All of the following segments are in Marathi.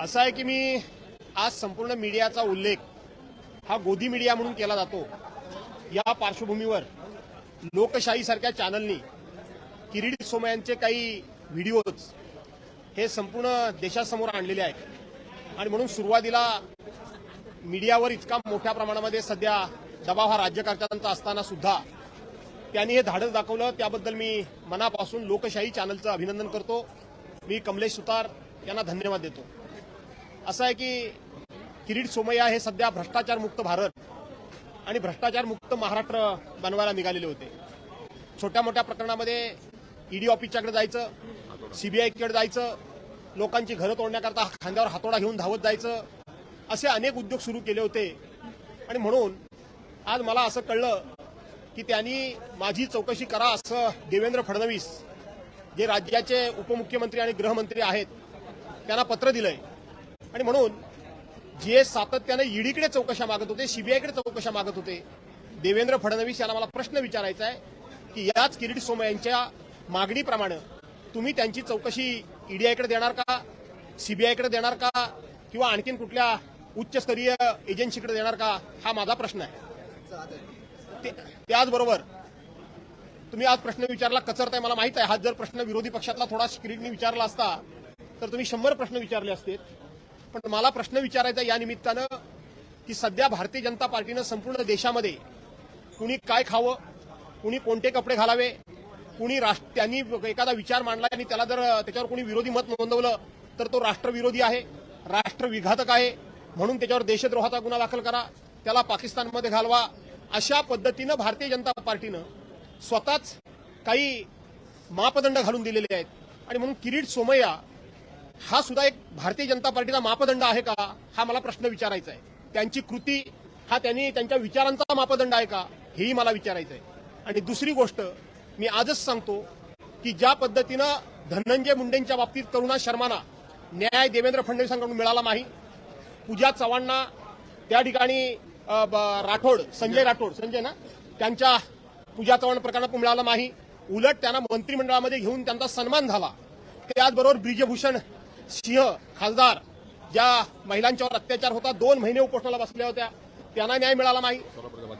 असं आहे की मी आज संपूर्ण मीडियाचा उल्लेख हा गोदी मीडिया म्हणून केला जातो. या पार्श्वभूमीवर लोकशाहीसारख्या चॅनलनी किरीट सोमयांचे काही व्हिडिओज हे संपूर्ण देशासमोर आणलेले आहेत. आणि म्हणून सुरुवातीला मीडियावर इतका मोठ्या प्रमाणामध्ये सध्या दबाव हा राज्यकर्त्यांचा असताना सुद्धा त्यांनी हे धाडस दाखवलं. त्याबद्दल मी मनापासून लोकशाही चॅनलचं अभिनंदन करतो. मी कमलेश सुतार यांना धन्यवाद देतो. असं आहे की किरीट सोमय्या हे सध्या भ्रष्टाचारमुक्त भारत आणि भ्रष्टाचारमुक्त महाराष्ट्र बनवायला निघालेले होते. छोट्या मोठ्या प्रकरणामध्ये ईडी ऑफिसच्याकडे जायचं सीबीआयकडे जायचं लोकांची घरं तोडण्याकरता खांद्यावर हातोडा घेऊन धावत जायचं असे अनेक उद्योग सुरू केले होते. आणि म्हणून आज मला असं कळलं की त्यांनी माझी चौकशी करा असं देवेंद्र फडणवीस जे राज्याचे उपमुख्यमंत्री आणि गृहमंत्री आहेत त्यांना पत्र दिलंय. आणि म्हणून जे सातत्याने ईडीकडे चौकशा मागत होते सीबीआयकडे चौकशा मागत होते देवेंद्र फडणवीस यांना मला प्रश्न विचारायचा आहे की याच किरीट सोमय यांच्या मागणीप्रमाणे तुम्ही त्यांची चौकशी ईडीआयकडे देणार का सीबीआयकडे देणार का किंवा आणखीन कुठल्या उच्चस्तरीय एजन्सीकडे देणार का हा माझा प्रश्न आहे. त्याचबरोबर तुम्ही आज प्रश्न विचारला कचरताय मला माहीत आहे हा जर प्रश्न विरोधी पक्षातला थोडा स्क्रीननी विचारला असता तर तुम्ही शंभर प्रश्न विचारले असते. पण मला प्रश्न विचारायचा या निमित्तानं की सध्या भारतीय जनता पार्टीनं संपूर्ण देशामध्ये कुणी काय खावं कुणी कोणते कपडे घालावे कुणी राष्ट्र त्यांनी एखादा विचार मांडला आणि त्याला जर त्याच्यावर कुणी विरोधी मत नोंदवलं तर तो राष्ट्रविरोधी आहे राष्ट्रविघातक आहे म्हणून त्याच्यावर देशद्रोहाचा गुन्हा दाखल करा त्याला पाकिस्तानमध्ये घालवा. अशा पद्धतीनं भारतीय जनता पार्टीनं स्वतःच काही मापदंड घालून दिलेले आहेत. आणि म्हणून किरीट सोमय्या हा सुद्धा एक भारतीय जनता पार्टीचा मापदंड आहे का? हा मला प्रश्न विचारायचा आहे. त्यांची कृती हा त्यांनी त्यांच्या विचारांचा मापदंड आहे का? हेही मला विचारायचं आहे. आणि दुसरी गोष्ट मी आजच सांगतो की ज्या पद्धतीनं धनंजय मुंडेंच्या बाबतीत करुणा शर्माना न्याय देवेंद्र फडणवीसांकडून मिळाला नाही. पूजा चव्हाणना त्या ठिकाणी राठोड संजय राठोड संजय ना त्यांच्या पूजा चव्हाण प्रकरणात मिळाला नाही. उलट त्यांना मंत्रिमंडळामध्ये घेऊन त्यांचा सन्मान झाला. त्याचबरोबर ब्रिजभूषण सिंह खासदार ज्या महिलांच्यावर अत्याचार होता दोन महिने उपोषणाला बसल्या होत्या त्यांना न्याय मिळाला नाही.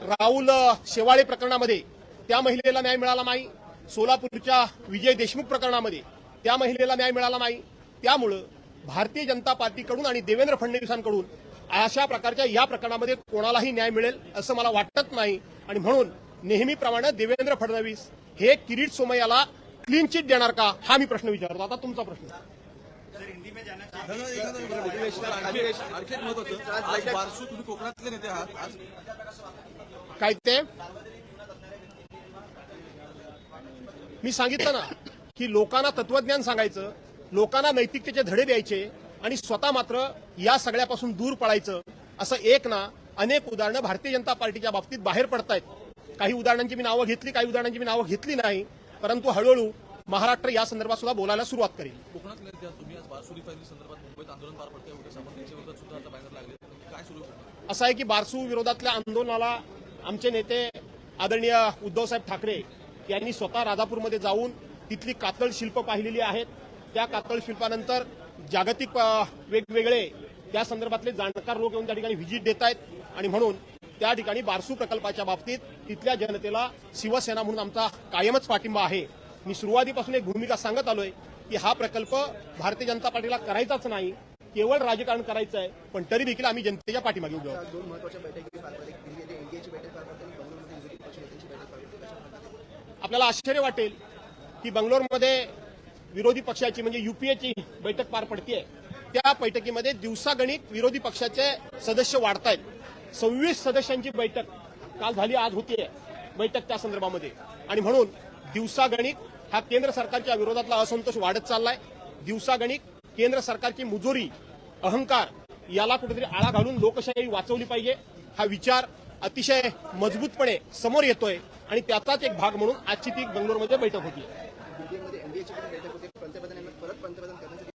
राहुल शेवाळे प्रकरणामध्ये त्या महिलेला न्याय मिळाला नाही. सोलापूरच्या विजय देशमुख प्रकरणामध्ये त्या महिलेला न्याय मिळाला नाही. त्यामुळं भारतीय जनता पार्टीकडून आणि देवेंद्र फडणवीसांकडून अशा प्रकारच्या या प्रकरणामध्ये कोणालाही न्याय मिळेल असं मला वाटत नाही. आणि म्हणून नेहमीप्रमाणे देवेंद्र फडणवीस हे किरीट सोमय्याला क्लीन चिट देणार का? हा मी प्रश्न विचारतो. आता तुमचा प्रश्न. कोकणातले नेते आहात. काय ते? मी सांगितलं ना की लोकांना तत्वज्ञान सांगायचं लोकांना नैतिकतेचे धडे द्यायचे आणि स्वतः मात्र या सगळ्यापासून दूर पळायचं असं एक ना अनेक उदाहरणं भारतीय जनता पार्टीच्या बाबतीत बाहेर पडतायत. काही उदाहरणांची मी नावं घेतली काही उदाहरणांची मी नावं घेतली नाही परंतु हळूहळू महाराष्ट्र या संदर्भात सुद्धा बोलायला सुरुवात करेल? असं आहे की बारसू विरोधातल्या आंदोलनाला आमचे नेते आदरणीय उद्धवसाहेब ठाकरे यांनी स्वतः राजापूरमध्ये जाऊन तिथली कातळ शिल्प पाहिलेली आहेत. त्या कातळ शिल्पानंतर जागतिक वेगवेगळे त्या संदर्भातले जाणकार लोक येऊन त्या ठिकाणी व्हिजिट देत आहेत. आणि म्हणून त्या ठिकाणी बारसू प्रकल्पाच्या बाबतीत तिथल्या जनतेला शिवसेना म्हणून आमचा कायमच पाठिंबा आहे. मी सुरुवातीपासून एक भूमिका सांगत आलोय की हा प्रकल्प भारतीय जनता पार्टीला करायचाच नाही. केवळ राजकारण करायचं आहे पण तरी देखील आम्ही जनतेच्या पाठीमागे उभे आपल्याला आश्चर्य वाटेल की बंगलोरमध्ये विरोधी पक्षाची म्हणजे युपीएची बैठक पार पडतीये. त्या बैठकीमध्ये दिवसागणिक विरोधी पक्षाचे सदस्य वाढत आहेत सव्वीस सदस्यांची बैठक काल झाली आज होतीये. बैठक त्या संदर्भामध्ये. आणि म्हणून दिवसागणिक हा केंद्र सरकारच्या विरोधातला असंतोष वाढत चाललाय. दिवसागणिक केंद्र सरकारची मुजोरी अहंकार याला कुठेतरी आळा घालून लोकशाही वाचवली पाहिजे. हा विचार अतिशय मजबूतपणे समोर येतोय आणि त्याचाच एक भाग म्हणून आजची ती बंगलोरमध्ये बैठक होती.